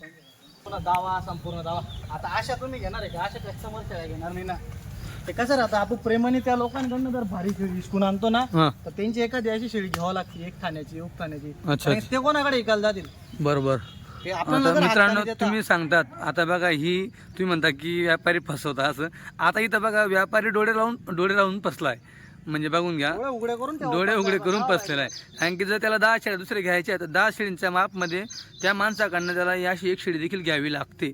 पूर्ण दावा संपूर्ण दावा. आता अशा तुम्ही घेणार आहे का? अशा कस्टमर शेळ्या घेणार नाही ना? ते कसं राहतं आपण प्रेमाने त्या लोकांकडनं जर भारी शेळी विसकून आणतो ना हां. तर त्यांची एखादी अशी शेळी घ्यावं लागते एक ठाण्याची एक ठाण्याची अच्छा आणि ते कोणाकडे विकायला जातील? बरोबर. ते आपल्याला आता जर मित्रांनो देता- तुम्ही सांगतात आता बघा ही तुम्ही म्हणता की व्यापारी फसवता असं. आता इथं बघा व्यापारी डोळे लावून डोळे लावून फसलाय. म्हणजे बघून घ्या. डोळे उघडे करून ठेवा. डोळे उघडे करून फसलेला आहे. कारण की जर त्याला दहा शेळ्या दुसऱ्या घ्यायच्या तर दहा शेळींच्या मापमध्ये त्या माणसाकडनं त्याला या अशी एक शेळी देखील घ्यावी लागते.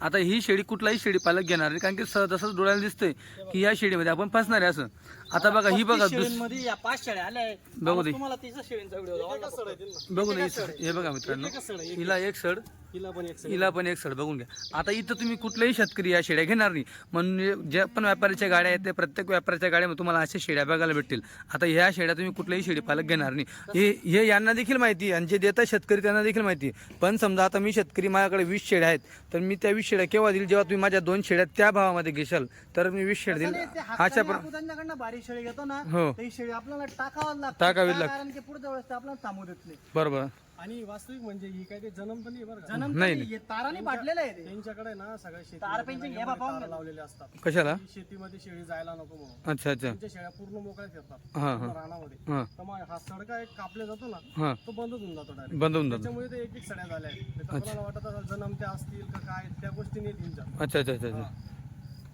आता ही शेळी कुठलाही शेळी पालक घेणार नाही कारण की स- जसंच डोळ्याला दिसतंय की या शेळीमध्ये आपण फसणार आहे असं. आता बघा ही बघा दुस या पाच शेळ्या आल्या. बघू दे. तुम्हाला तिचा शेळींचा व्हिडिओ बघून हे- हे बघा मित्रांनो. हिला एक सड. हिला पण एक हिला पण एक सड बघून घ्या. आता इथं तुम्ही कुठल्याही शेतकरी या शेळ्या घेणार नाही. म्हणून ज्या पण व्यापाऱ्याच्या गाड्या आहेत त्या प्रत्येक व्यापाऱ्याच्या गाड्यामध्ये तुम्हाला अशा शेळ्या बघायला भेटतील. आता ह्या शेळ्या तुम्ही कुठल्याही शेळी पालक घेणार नाही. हे हे यांना देखील माहिती आहे आणि जे देतात शेतकरी त्यांना देखील माहिती आहे. पण समजा आता मी शेतकरी माझ्याकडे वीस शेळ्या आहेत तर मी त्या वीस शेळ्या केव्हा देईल? जेव्हा तुम्ही माझ्या दोन शेळ्या त्या भावामध्ये घेशाल तर मी वीस शेळ्या देईल. अशा त्यांच्याकडनं बारीक शेळी घेतो ना हो. ही शेळी आपल्याला टाकावं लागतं. टाकावीच का? लागते. कारण की पुढच्या वेळेस ते आपल्याला थांबू देत नाही. बरोबर. आणि वास्तविक म्हणजे ही काय ते जन्म पण नाही बरं का? जन्म नाही, तरी हे ताराने पाडलेलं आहे ते. त्यांच्याकडे ना सगळ्या शेती पेंचिंग बाबा तार लावलेले असतात. कशाला? की शेतीमध्ये शेळी जायला नको म्हणून. अच्छा अच्छा. त्यांच्या शेळ्या पूर्ण मोकळ्या फिरतात. हां पूर्ण हां रानामध्ये. हां. तर मग हा सडका एक कापला जातो ना हां. तो बंदच होऊन जातो डायरेक्ट बंद होऊन जातं. त्याच्यामुळे ते एक एक सड्या झाल्या आहेत. तर कोणाला वाटत असेल जन्मत्या असतील का काय त्या गोष्टी नाही त्यांच्या अच्छा अच्छा अच्छा अच्छा.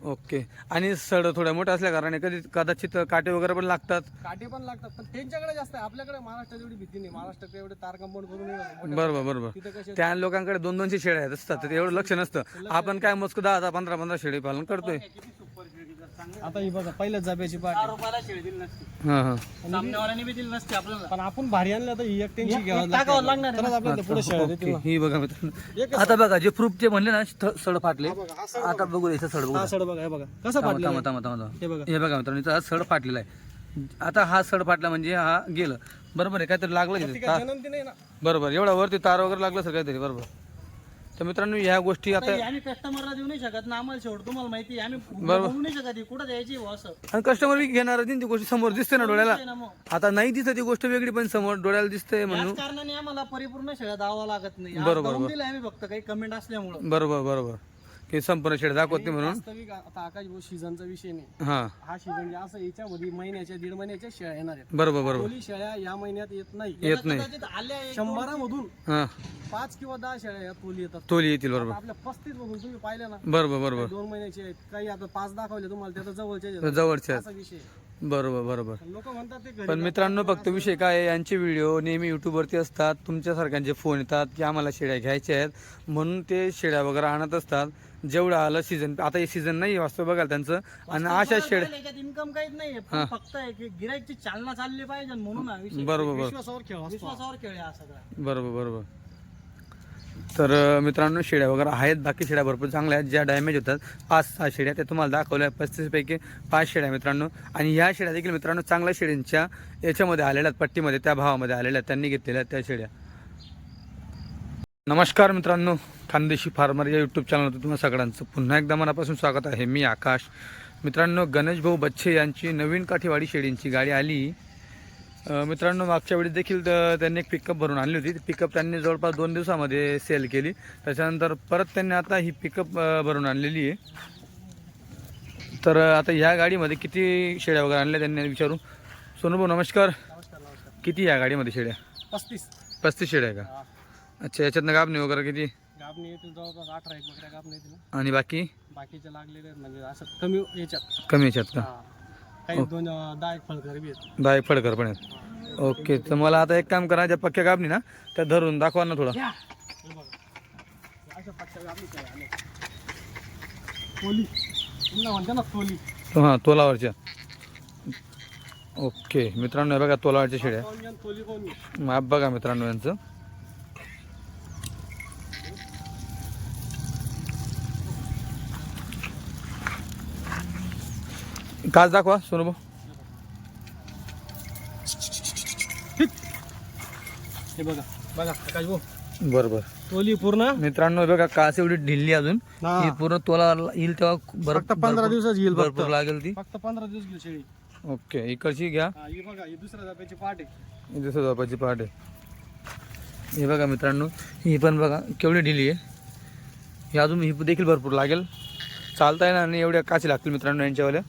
ओके. आणि सड थोड्या मोठ्या असल्या कारणाने कधी कदाचित काटे वगैरे पण लागतात? काटे पण लागतात पण त्यांच्याकडे जास्त आहे. आपल्याकडे महाराष्ट्रात एवढी भीती नाही. महाराष्ट्रात एवढे तार कंपाऊंड करून नाही. बरोबर बरोबर. त्या लोकांकडे दोन दोनशे शेळ्या आहेत असतात. तर एवढं लक्ष नसतं. आपण काय मस्क दहा दहा पंधरा पंधरा शेळी पालन करतोय. आता ही बघा पहिल्याच जाब्याची पाठ चार रुपयाला शेळी दिली नसती. हां हां. सामनेवाल्याने बी दिली नसती आपल्याला. पण आपण भारी आणलं तर ही एक त्यांची एक- घ्यावं एक टाकावं लागणार आहे तरच आपल्याला पुढे शेळ्या देतील ओके ही बघा मित्रांनो. आता बघा जे प्रूफ जे म्हणले ना थ- सड फाटले. आता बघू. याचं सड बघू हा सड बघा हे बघा. कसं थांबा फाटलं थांबा थांबा थांबा. हे बघा. हे बघा मित्रांनो इथं हा सड फाटलेला आहे. आता हा सड फाटला म्हणजे हा गेलं. बरोबर आहे काहीतरी लागलं तिथे काय जन्मती नाही ना. बरोबर एवढा वरती तार वगैरे लागलं सर काहीतरी बरोबर. तर मित्रांनो ह्या गोष्टी आता आम्ही कस्टमरला देऊ नाही शकत. ना आम्हाला शेवट तुम्हाला माहिती आम्ही बोलू नाही शकत कुठं द्यायची असं आणि कस्टमर घेणार ती गोष्ट समोर दिसते ना डोळ्याला. आता नाही दिसत ती गोष्ट वेगळी पण समोर डोळ्याला दिसते म्हणून. कारणाने आम्हाला परिपूर्ण शेळ्या दावा लागत नाही. बरोबर, आम्ही फक्त काही कमेंट असल्यामुळं. बरोबर बरोबर. की संपूर्ण शेड दाखवत नाही म्हणून. वास्तविक आता आकाश भाऊ सीझनचा विषय नाही. हा. हा सीझन असं याच्यामध्ये महिन्याच्या दीड महिन्याच्या शेळ्या येणार आहेत. बरोबर बरोबर. शेळ्या या महिन्यात येत नाही. येत नाही. कदाचित आल्या एक- शंभरामधून हा. पाच किंवा दहा शेळ्या या तोली येतात. तोली येतील बरोबर. आपल्या पस्तीस मधून तुम्ही पाहिल्या ना. बरोबर बरोबर. दोन महिन्याचे आहेत. काही आता पाच दाखवले तुम्हाला त्याचा जवळचे आहेत. जवळचे आहेत. असा विषय बरोबर बरोबर. लोक म्हणतात ते घरी पण मित्रांनो फक्त विषय काय आहे यांचे व्हिडिओ नेहमी युट्यूबवरती असतात तुमच्यासारख्यांचे फोन येतात की आम्हाला शेळ्या घ्यायच्या आहेत म्हणून ते शेळ्या वगैरे आणत असतात. जेवढं आलं सीझन आता हे सीझन नाही वास्तव बघाल त्यांचं. आणि अशा शेळ्या याच्यात इन्कम काहीच नाही फक्त आहे की गिराईकची चालना चालली पाहिजे म्हणून हा विषय. बरोबर बरोबर. विश्वासावर खेळ असतो विश्वासावर खेळ आहे हा सगळा. बरोबर बरोबर. तर मित्रांनो शेड्या वगैरे आहेत. बाकी शेड्या भरपूर चांगल्या आहेत. ज्या डॅमेज होतात पाच सहा शेड्या त्या तुम्हाला दाखवल्या पस्तीसपैकी पाच शेड्या मित्रांनो. आणि ह्या शेड्या देखील मित्रांनो चांगल्या शेड्यांच्या याच्यामध्ये आलेल्या आहेत. पट्टीमध्ये त्या भावामध्ये आलेल्या आहेत. त्यांनी घेतलेल्या आहेत त्या शेड्या नमस्कार मित्रांनो. खानदेशी फार्मर या यूट्यूब चॅनलवर तुम्हा सगळ्यांचं पुन्हा एकदा मनापासून स्वागत आहे. मी आकाश. मित्रांनो गणेश भाऊ बच्छे यांची नवीन काठीवाडी शेडींची गाडी आली. मित्रांनो मागच्या वेळी देखील त्यांनी एक पिकअप भरून आणली होती. ती पिकअप त्यांनी जवळपास दोन दिवसामध्ये सेल केली. त्याच्यानंतर परत त्यांनी आता ही पिकअप भरून आणलेली आहे. तर आता ह्या गाडीमध्ये किती शेळ्या वगैरे आणल्या त्यांनी विचारू. सोनू भाऊ नमस्कार. किती या गाडीमध्ये शेळ्या? पस्तीस. पस्तीस शेळ्या आहे का? अच्छा याच्यातनं गाबणी वगैरे किती. आणि बाकी? बाकीचे लागलेले आहेत म्हणजे असं कमी याच्यात. कमी याच्यात का. काही दोन अं, दहा एक फळकरी बी आहेत. दहा एक फडकर पण आहेत. ओके तर मला आता एक काम करा ज्या पक्क्या गाबणी ना त्या धरून दाखवा ना थोडं. हे बघा. अशा पक्षात गाबणी काय आले कोली तुम्हाला म्हणते ना कोली हां तोलावरच्या. ओके मित्रांनो हे बघा तोलावरच्या शेळ्या कोण घ्या कोली कोण घ्या. माप बघा मित्रांनो यांचं. काच दाखवा सोनू भाऊ हे बघा बघा आकाश भाऊ बरोबर कोली पूर्ण. मित्रांनो हे बघा कास एवढी ढिल्ली अजून. हा. ही पूर्ण तोला येईल तेव्हा भर- फक्त पंधरा भरपूर- दिवसाच येईल फक्त. भरपूर लागेल ती. फक्त पंधरा दिवस गेली शेळी. ओके इकडची घ्या? हा ही बघा ही दुसऱ्या आहे. पाट आहे. हे बघा मित्रांनो ही पण बघा केवढी ढिली आहे. हे अजून ही देखील भरपूर लागेल. चालता येणार नाही एवढ्या काची लागतील मित्रांनो यांच्यावाल्या.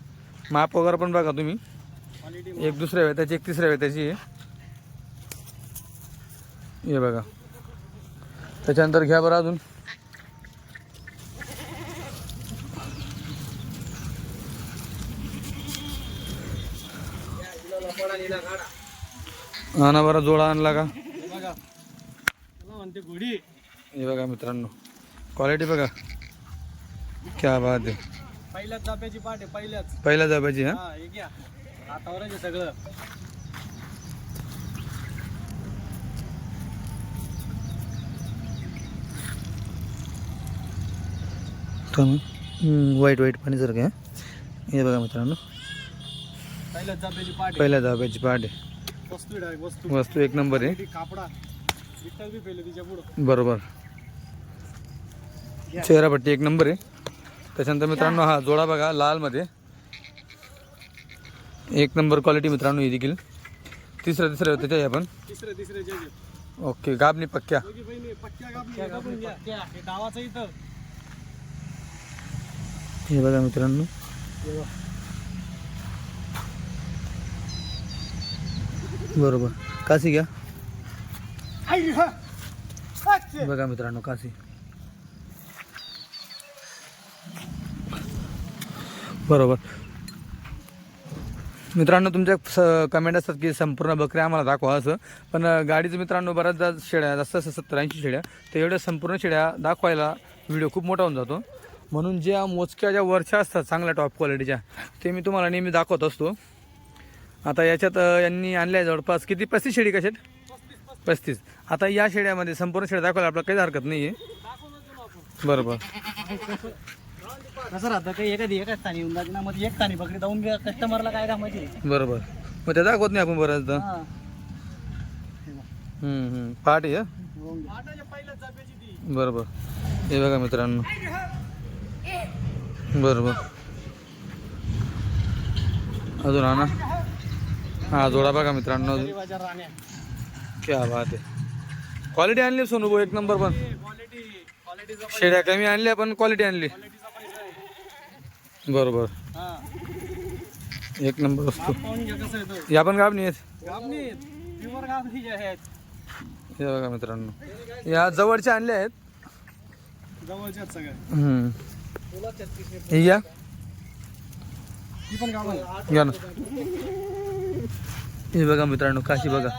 माप वगैरे पण बघा तुम्ही. एक दुसऱ्या वेताची एक तिसऱ्या वेताची आहे हे बघा. त्याच्यानंतर घ्या बरं अजून. आणा बरा जोडा आणला का? म्हणते हे बघा मित्रांनो. क्वालिटी बघा. क्या बात आहे. पहिल्याच जाब्याची पाठ आहे पहिल्याच. पहिल्या जाब्याची हा? हा हे घ्या. आहे सगळं. वाईट वाईट पाणी जर काय हे? बघा मित्रांनो. पहिल्याच जाब्याची पाठ आहे. पहिल्या जाब्याची आहे. वस्तू आहे direct वस्तू. वस्तू एक नंबर आहे. ती कापडा. विठ्ठल बी पेले तिच्या पुढं. बरोबर. चेहरापट्टी एक नंबर आहे. त्याच्यानंतर मित्रांनो हा जोडा बघा लालमध्ये. एक नंबर क्वालिटी मित्रांनो ही देखील. तिसऱ्या तिसऱ्या होते ते आपण. ओके पक्क्या. पक्क्या गाबणी घ्या. हे हे बघा मित्रांनो. बरोबर. काशी घ्या. हा. बघा मित्रांनो काशी बरोबर. मित्रांनो तुमच्या स कमेंट असतात की संपूर्ण बकऱ्या आम्हाला दाखवा असं. पण गाडीचं मित्रांनो बऱ्याचदा शेड्या जास्त असं सत्तर ऐंशी शेड्या तर एवढ्या संपूर्ण शेड्या दाखवायला व्हिडिओ खूप मोठा होऊन जातो. म्हणून ज्या मोजक्या ज्या वरच्या असतात चांगल्या टॉप क्वालिटीच्या ते मी तुम्हाला नेहमी दाखवत असतो. आता याच्यात यांनी आणल्या जवळपास किती? पस्तीस शेळी कशात पस्तीस. आता या शेड्यामध्ये संपूर्ण शेड्या दाखवायला आपल्याला काहीच हरकत नाही आहे बरोबर. कसं राहतं काही एखादी एकाच स्थानी येऊन जाते ना मग ती एक स्थानी बकरी जाऊन कस्टमरला काय कामाची? बरोबर. मग ते दाखवत नाही आपण बऱ्याचदा. हा. हम्म, हम्म. पहाट हं? होऊन गेलं. बरोबर. हे बघा मित्रांनो. बरोबर. अजून हा ना हा जोडा बघा मित्रांनो. अजून गरीबाच्या राण्या. क्या बात आहे. क्वालिटी आणली सोनू भाऊ एक नंबर पण. क्वालिटी शेड्या कमी आणल्या पण क्वालिटी आणली. बरोबर. एक नंबर असतो या पण गाबणी आहेत. आहेत हे बघा मित्रांनो. या जवळच्या आणल्या आहेत. जवळच्या सगळ्या हे ना. हे बघा मित्रांनो काशी बघा.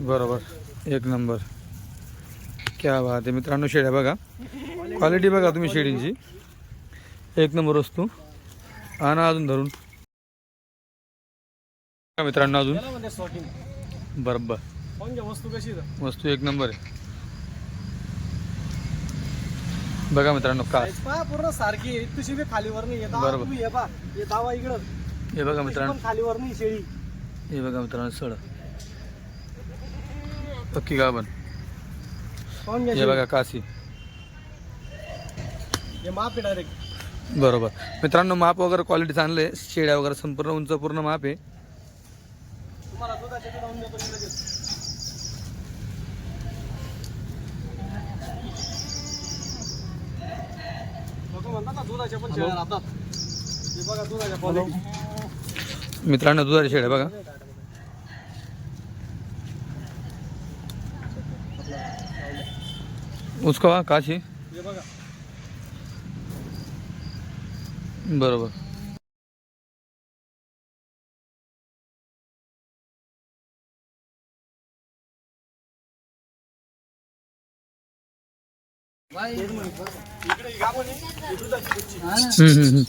बरोबर. एक नंबर. क्या बात आहे. मित्रांनो शेळ्या बघा. क्वालिटी बघा तुम्ही शेळींची एक नंबर वस्तू. आणा अजून धरून. बघा मित्रांनो अजून. म्हणजे बरोबर. वस्तू कशी वस्तू एक नंबर आहे. बघा मित्रांनो पहा पूर्ण सारखी आहे. तुझी बी खालीवर नाही बरोबर. दावा इकडं. हे बघा मित्रांनो. खालीवर नाही शेळी. हे बघा मित्रांनो सड. पक्की घ्या हे. बघा काशी हे माप आहे डायरेक्ट बरोबर. मित्रांनो माप वगैरे क्वालिटी चांगलं आहे. शेळ्या वगैरे संपूर्ण उंच पूर्ण माप आहे. मित्रांनो दुधाच्या शेड्या बघा. दुधाच्या मित्रांनो बघा काशी हे बघा बरोबर. हम्म, हम्म, हम्म.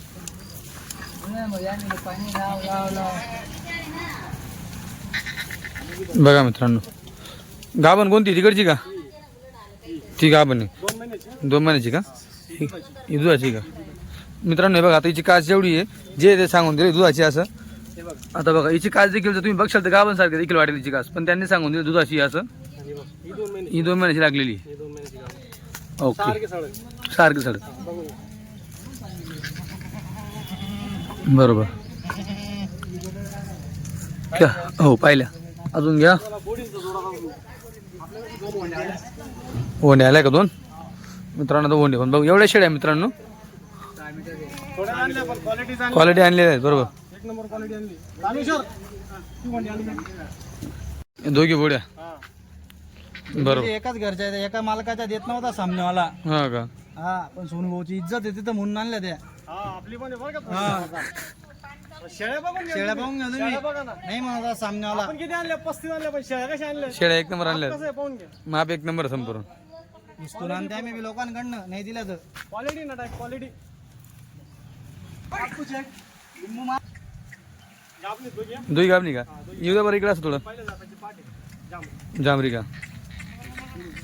बघा मित्रांनो. गाभण कोणती? तिकडची का? ती गाभण आहे. दोन महिन्याची. दोन महिन्याची का? ही ही दुधाची का? मित्रांनो हे बघा आता हिची काच जेवढी आहे जे ते सांगून दिले दुधाची असं. आता बघा हिची काच देखील जर तुम्ही बघशाल तर गाभण देखील वाटेल हिची काच पण त्यांनी सांगून दिली दुधाची असं. ही दोन महिन्याची लागलेली आहे. ओके. सारखी सड बरोबर. क्या हो पाहिल्या. अजून घ्या. त्याला आल्या ओंडे आल्या का दोन? मित्रांनो तर ओंडे पण बघ. एवढ्या शेड्या मित्रांनो. क्वालिटी चांगली क्वालिटी आणलेल्या आहेत बरोबर. एक नंबर क्वालिटी आणली. रामेश्वर तू कोणती आणली. दोघी बोड्या. हा. बरोबर. एकाच घरच्या आहेत एका मालकाच्या देत नव्हता सामनेवाला. हा का? हा पण सोनू भाऊची इज्जत आहे तिथं म्हणून आणल्या त्या. हा आपली पण आहे बरं हा. का शेळ्या बघून घ्या शेळ्या. पाहून घ्या शेळ्या तुम्ही बघा ना. नाही म्हणत सामनेवाला. आपण किती आणल्या? पस्तीस आणल्या पण शेळ्या कशा आणल्या? शेळ्या एक नंबर आणल्या. कसं आहे? पाहून घ्या. माप एक नंबर आहे संपूर्ण इस्कूल आणते आम्ही बी लोकांकडनं. नाही दिलं तर. क्वालिटी ना टाईप क्वालिटी दोघी गाबनी का येऊ द्या बरं इकडे असं थोडं. जांभरी का?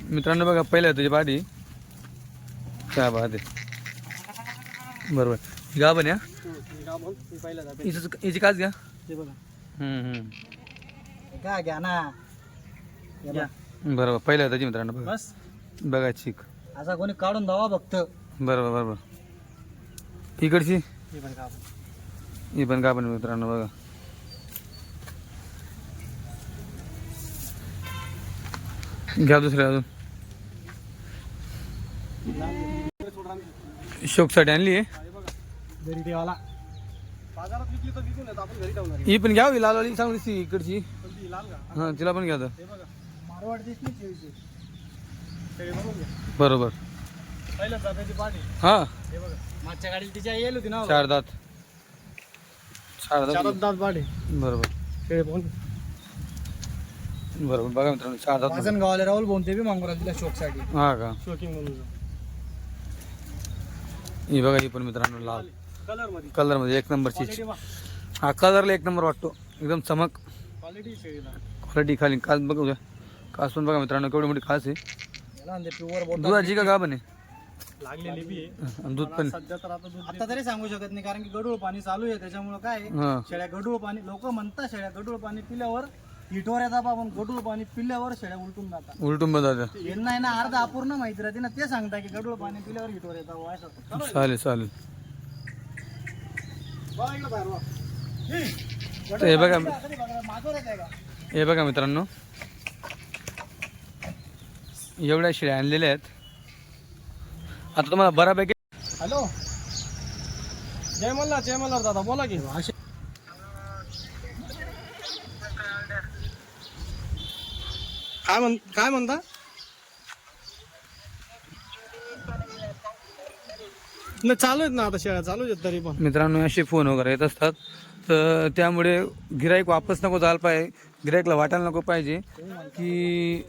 मित्रांनो बघा पहिल्या तुझी पाठी. काय पाहते? बरोबर. गाभण या हिची काच घ्या. घ्या ना. बरोबर. पहिल्या त्याची मित्रांनो बघा. बस. बघा चिक. असा कोणी काढून धावा फक्त. बरोबर बरोबर. इकडची? हे पण का ही पण मित्रांनो बघा. घ्या दुसऱ्या अजून. शोकसाठी आणली आहे. घरी ठेवाला बाजारात विकली तर विकून येत आपण घरी ठेवणार आहे. ही पण घ्यावी लालवाली चांगली ती इकडची. पण ती लाल का? हां तिला पण घ्या तर. हे बघा. मारवाड दिसली शेळीची. शेळी बघून घ्या. बरोबर. पहिल्या जात्याची पाठी हां. हे बघा. मागच्या गाडीला तिच्या येईल होती ना चार दात चार दात चारच दात बरोबर बरोबर. बघा मित्रांनो चार दात वाजन गावाला राहुल भाऊन ते बी राहिले शोकसाठी. हा का? शोकिंग म्हणून. ही बघा ही पण मित्रांनो लाल. कलरमध्ये कलरमध्ये एक नंबरची. हा कलरला एक नंबर वाटतो. एकदम चमक. क्वालिटी क्वालिटी खाली. कास बघा कास पण बघा मित्रांनो केवढी मोठी खास आहे. प्युअर दुधाची का गाभण आहे? लागलेली बी आहे. आणि दूध पण. सध्या तर आता दूध आता तरी सांगू शकत नाही कारण की गडूळ पाणी चालू आहे त्याच्यामुळे काय आहे, हां. शेळ्या गडूळ पाणी लोक म्हणतात शेळ्या गडूळ पाणी पिल्यावर हिटवर येतात पण गडूळ पाणी पिल्यावर शेळ्या उलटून जातात. उलटून बघा यांना आहे ना अर्ध अपूर्ण माहिती राहते ना ते सांगता की गडूळ पाणी पिल्यावर हिटवर येतात बुवा असं. चालेल चालेल. बघा इकडं बाहेर बघा. तर हे बघा. कधी बघा, माझ्यावरच आहे का? हे बघा मित्रांनो. एवढ्या शेळ्या आणलेल्या आहेत. आता तुम्हाला बऱ्यापैकी हॅलो. जय मल्हार जय मल्हार दादा बोला की. असे काय म्हण काय म्हणता? नाही चालू आहेत ना आता शेळ्या चालू आहेत तरी पण. मित्रांनो असे फोन वगैरे येत असतात. तर त्यामुळे गिराईक वापस नको जायला पाहिजे. गिराईकला वाटायला नको पाहिजे की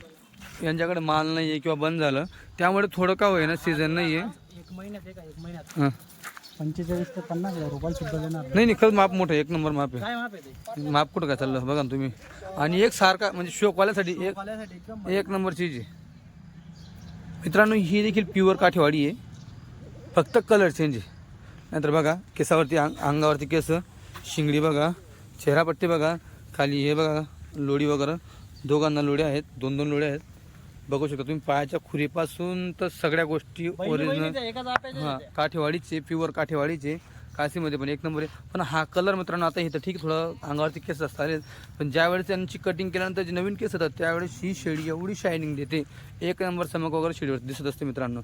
यांच्याकडे माल नाही आहे किंवा बंद झालं त्यामुळे थोडं का होईना सीझन नाही आहे एक महिन्यात एक महिन्यात. हां. पंचेचाळीस ते पन्नास हजार रुपयाला सुद्धा देणार नाही. नाही नाही खरंच माप मोठं आहे, एक नंबर माप काय माप आहे ते? आहे माप कुठं काय चाललं बघा ना तुम्ही. आणि एक सारखा म्हणजे शोकवाल्यासाठी एक पाल्यासाठी एकदम एक नंबर चीज आहे. मित्रांनो ही देखील प्युअर काठेवाडी आहे. फक्त कलर चेंज आहे. नाहीतर बघा केसावरती अंग अंगावरती केस शिंगडी बघा चेहरापट्टी बघा खाली हे बघा लोडी वगैरे. दोघांना लोड्या आहेत दोन दोन लोड्या आहेत. बघू शकता तुम्ही पायाच्या खुरीपासून तर सगळ्या गोष्टी ओरिजिनल हां. काठेवाडीचे प्युअर काठेवाडीचे काशीमध्ये पण एक नंबर आहे. पण हा कलर मित्रांनो आता इथं ठीक थोडं अंगावरती केस असतात. पण ज्यावेळेस त्यांची कटिंग केल्यानंतर जे नवीन केस येतात त्यावेळेस ही शेळी एवढी शायनिंग देते. एक नंबर चमक वगैरे शेळीवर दिसत असते मित्रांनो.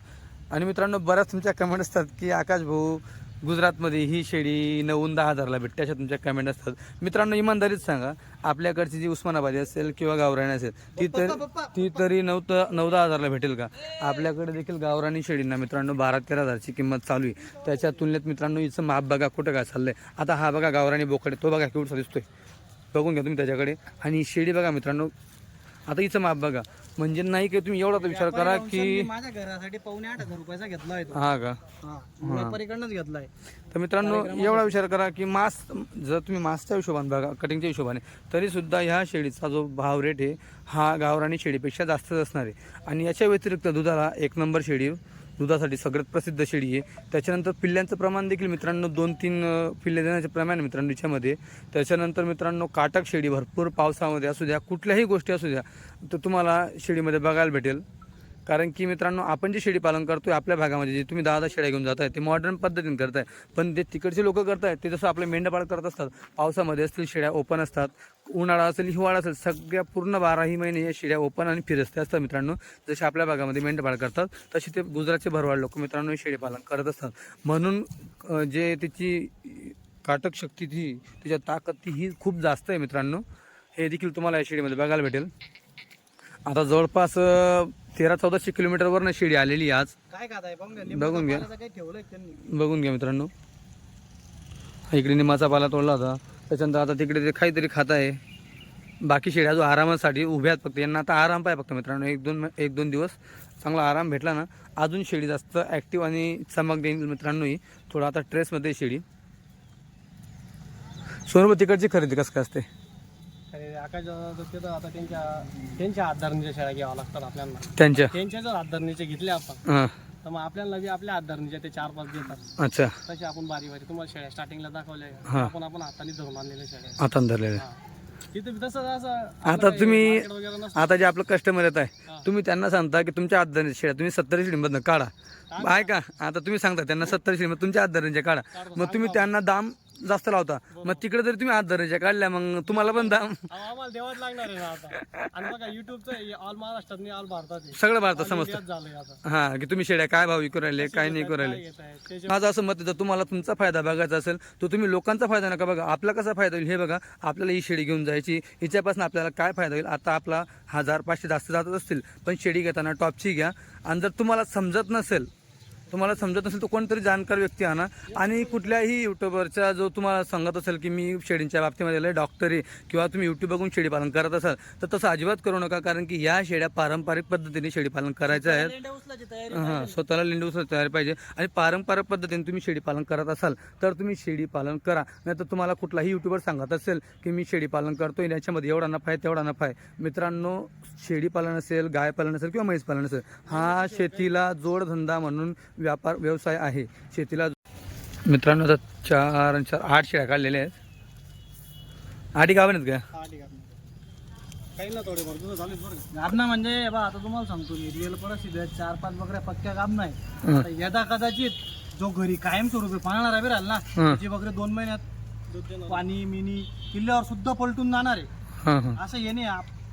आणि मित्रांनो बऱ्याच तुमच्या कमेंट असतात की आकाश भाऊ गुजरातमध्ये ही शेळी नऊन दहा हजारला भेटते अशा तुमच्या कमेंट असतात. मित्रांनो इमानदारीत सांगा आपल्याकडची जी उस्मानाबादी असेल किंवा गावराणी असेल ती तर ती तरी नऊ त नऊ दहा हजारला भेटेल का? आपल्याकडे देखील गावरानी शेळींना मित्रांनो बारा तेरा हजारची किंमत चालू आहे. त्याच्या तुलनेत मित्रांनो हिचं माप बघा कुठं काय चाललंय. आता हा बघा गावरानी बोकडे तो बघा केवढसा दिसतोय. बघून घ्या तुम्ही त्याच्याकडे. आणि शेळी बघा मित्रांनो आता हिचं माप बघा. म्हणजे नाही की तुम्ही एवढा तर विचार करा की माझ्या घरासाठी पावणे आठ हजार रुपयाचा घेतला आहे तो. हा का? हा व्यापारीकडनंच घेतलाय. तर मित्रांनो एवढा विचार करा की मास जर तुम्ही मासच्या हिशोबाने बघा कटिंगच्या हिशोबाने तरी सुद्धा ह्या शेळीचा जो भाव रेट आहे हा गावरानी शेळीपेक्षा जास्तच असणार आहे. आणि याच्या व्यतिरिक्त दुधाला एक नंबर शेळी दुधासाठी सगळ्यात प्रसिद्ध शेळी आहे. त्याच्यानंतर पिल्ल्यांचं प्रमाण देखील मित्रांनो दोन तीन पिल्ले देण्याचे प्रमाण आहे मित्रांनो याच्यामध्ये. त्याच्यानंतर मित्रांनो काटक शेळी भरपूर पावसामध्ये असू द्या कुठल्याही गोष्टी असू द्या तर तुम्हाला शेळीमध्ये बघायला भेटेल. कारण की मित्रांनो आपण जे शेळी पालन आहे आपल्या भागामध्ये जे तुम्ही दहा दहा शेळ्या घेऊन जाताय ते मॉडर्न पद्धतीने करताय. पण ते तिकडचे लोक करतायत ते जसं आपले मेंढपाळ करत असतात पावसामध्ये असतील शेळ्या ओपन असतात उन्हाळा असेल हिवाळा असेल सगळ्या पूर्ण बाराही महिने या शेळ्या ओपन आणि फिरस्ते असतात. मित्रांनो जसे आपल्या भागामध्ये मेंढपाळ करतात तसे ते गुजरातचे भरवाड लोक मित्रांनो शेळी पालन करत असतात. म्हणून जे त्याची काटक शक्ती ती त्याच्या ताकद ती ही खूप जास्त आहे मित्रांनो. हे देखील तुम्हाला या शेळीमध्ये बघायला भेटेल. आता जवळपास तेरा चौदाशे किलोमीटरवरनं शेळी आलेली आहे आज. काय खाताय बघून घ्या बघून घ्या. लिंबाचा पाल्याचं काही ठेवलंय का त्यांनी? बघून घ्या मित्रांनो. हा इकडे निंबाचा पाला तोडला होता. त्याच्यानंतर आता तिकडे ते काहीतरी खात आहे. बाकी शेळ्या जो आरामासाठी उभ्या आहेत फक्त. यांना आता आराम पाहिजे फक्त मित्रांनो. एक दोन एक दोन दिवस चांगला आराम भेटला ना अजून शेळी जास्त ॲक्टिव्ह आणि चमक देईल मित्रांनो ही. थोडं आता ट्रेसमध्ये शेळी सोनू तिकडची खरेदी कसं काय असते? आकाश तर आता त्यांच्या त्यांच्या हातधारणीच्या घ्याव्या लागतात आपल्याला. त्यांच्या? त्यांच्या जर हातधारणीचे घेतले आपण हां. तर मग आपल्याला बी आपल्या हातधारणीच्या ते चार पाच देतात. अच्छा. तसे आपण बारी बारी तुम्हाला शेळ्या स्टार्टिंगला दाखवल्या. हा. आपण आपण हाताने धरून आणलेल्या शेळ्या. आता धरलेले. तिथं तसं असं आता तुम्ही market वगैरे नसतं. आता जे आपलं कस्टमर येत आहे. तुम्ही त्यांना सांगता की तुमच्या हातदारीच्या शेळ्या तुम्ही सत्तर शेळीमधनं काढा. ऐका आता तुम्ही सांगता त्यांना सत्तर शेळी तुमच्या हातदारीच्या काढा. मग तुम्ही त्यांना दाम जास्त लावता. मग तिकडे जर तुम्ही हातदारीच्या काढल्या मग तुम्हाला पण दाम. आम्हाला देवाच लागणार आहे ना आता. आणि बघा युट्यूबचं ऑल महाराष्ट्रात नाही ऑल भारतात आहे. सगळं भारतात समजतं. Indiaत झालंय आता. हा की तुम्ही शेळ्या काय भाव विकू राहिले काय नाही करू राहिले. आहे. माझं असं मत आहे जर तुम्हाला तुमचा फायदा बघायचा असेल तर तुम्ही लोकांचा फायदा नका बघा. आपला कसा फायदा होईल हे बघा. आपल्याला ही शेळी घेऊन जायची. हिच्यापासून आपल्याला काय फायदा होईल? आता आपला हजार पाचशे जास्त जातच असतील. पण शेळी घेताना टॉपची घ्या. आणि जर तुम्हाला समजत नसेल तुम्हाला समजत नसेल तर कोणतरी जाणकार व्यक्ती आणा आणि कुठल्याही युट्यूबरचा जो तुम्हाला सांगत असेल की मी शेळींच्या बाबतीमध्ये डॉक्टर किंवा तुम्ही यूट्यूब बघून शेळीपालन करत असाल तर तसं अजिबात करू नका कारण की या शेळ्या पारंपरिक पद्धतीने शेळीपालन करायचं आहे हां स्वतःला लिंडू तयार पाहिजे. आणि पारंपरिक पद्धतीने तुम्ही शेळी पालन करत असाल तर तुम्ही शेळी पालन करा. नाहीतर तुम्हाला कुठलाही युट्यूबर सांगत असेल की मी शेळी पालन करतोय आणि याच्यामध्ये एवढा नफा आहे तेवढा नफा आहे. मित्रांनो शेळी पालन असेल गाय पालन असेल किंवा म्हैस पालन असेल हा शेतीला जोडधंदा म्हणून व्यापार व्यवसाय आहे शेतीला मित्रांनो आता चार चार आठ शेळ्या काढलेल्या आहेत आठी गाव आहेत का हा. काही ना थोडे बरं. गाबना म्हणजे बा आता तुम्हाला सांगतो मी रिअल परिस्थिती आहे चार पाच बकऱ्या पक्क्या हं. आता यदा कदाचित जो घरी कायम स्वरूपी पाहणार ना. त्याची बकरे दोन महिन्यात. पाणी मिनी किल्ल्यावर सुद्धा पलटून जाणार आहे हां हां असं येणे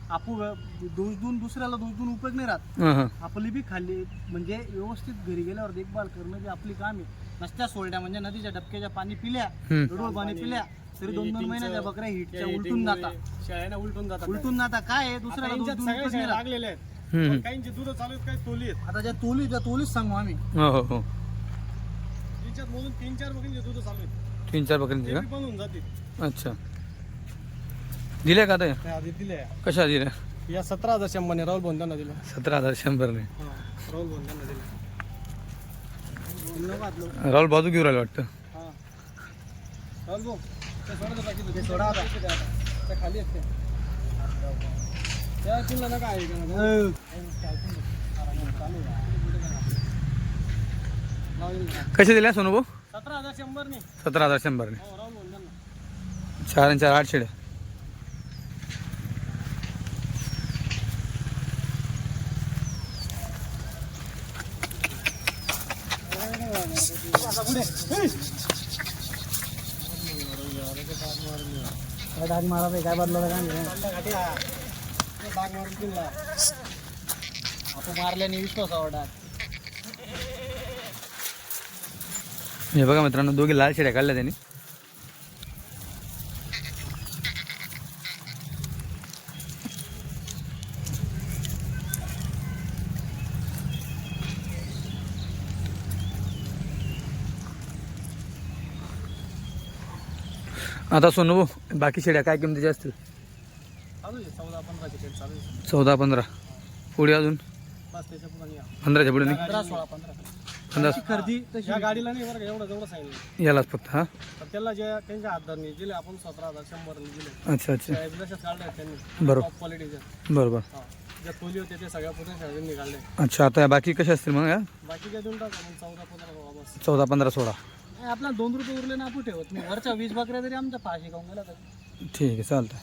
आप- दोष देऊन दुसऱ्याला दोष देऊन उपयोग नाही राहत. हां हां. आपली बी खाल्ली म्हणजे व्यवस्थित घरी गेल्यावर देखभाल करणं बी आपली काम आहे. नसत्या सोडल्या म्हणजे नदीच्या डबक्याच्या पाणी पिल्या हं. गडूळ पाणी पिल्या तरी दोन दोन महिन्याच्या बकऱ्या हिटच्या उलटून जातात. शेळ्या उलटून जातात. उलटून जातात. काय आहे? आता दुसऱ्याला दोष यांच्यात देऊन सगळ्या उपयोग शेळ्या नाही राहत. लागलेल्या आहेत. पण काहींची दूध चालू आहेत काही तोली आहेत. आता ज्या तोली त्या तोलीच सांगू आम्ही. हो हो हो. मोजून तीन चार बघींचे दूध चालू आहेत. तीन चार बकऱ्यांची ते का? बी पण होऊन जातील. अच्छा. दिल्या का ते? आधी दिल्या कशा दिल्या या सतरा हजार शंभरने राहुल बोंधांना दिलं. सतरा हजार शंभरने. हा राहुल दिलं. बाजू घेऊन राहिलं वाटतं. हा. राहुल भाऊ ते सोडा बाकी ते सोडा आता. त्या खाली आहेत त्या त्या तुला नका आहे का? नका? अं, चालू आहे. लावलेलं आहे. कशा दिल्या सोनू भाऊ? सतरा हजार शंभरने. सतरा हजार शंभरने. हो राहुल चार आणि चार आठ काय डाग मारा काय बदला काय नाही. मारून किल्ला आपण मारल्याने विश्वासावर डाग हे बघा मित्रांनो दोघे लाल शेड्या काढल्या त्यांनी आता सोनू भाऊ बाकी शेड्या काय किमतीच्या असतील चौदा पंधरा. पुढे अजून? पंधराच्या पुढे नाही? यालाच फक्त हां? तर त्याला जे त्यांच्या हातदारनी दिले आपण सतरा हजार शंभर दिले. अच्छा अच्छा. बरोबर. क्वालिटीचे बरोबर. हा. ज्या खोली होते ते सगळ्या पूर्ण शाळेने काढले अच्छा आता बाकी कशा असतील मग या? बाकी काय देऊन टाका मग चौदा पंधरा बाबा बस. चौदा पंधरा सोळा. आपला दोन रुपये उरले ना आपण ठेवत नाही. वरच्या वीस बकऱ्या तरी आमच्या पाचशे खाऊन गेला तरी. ठीक आहे चालतं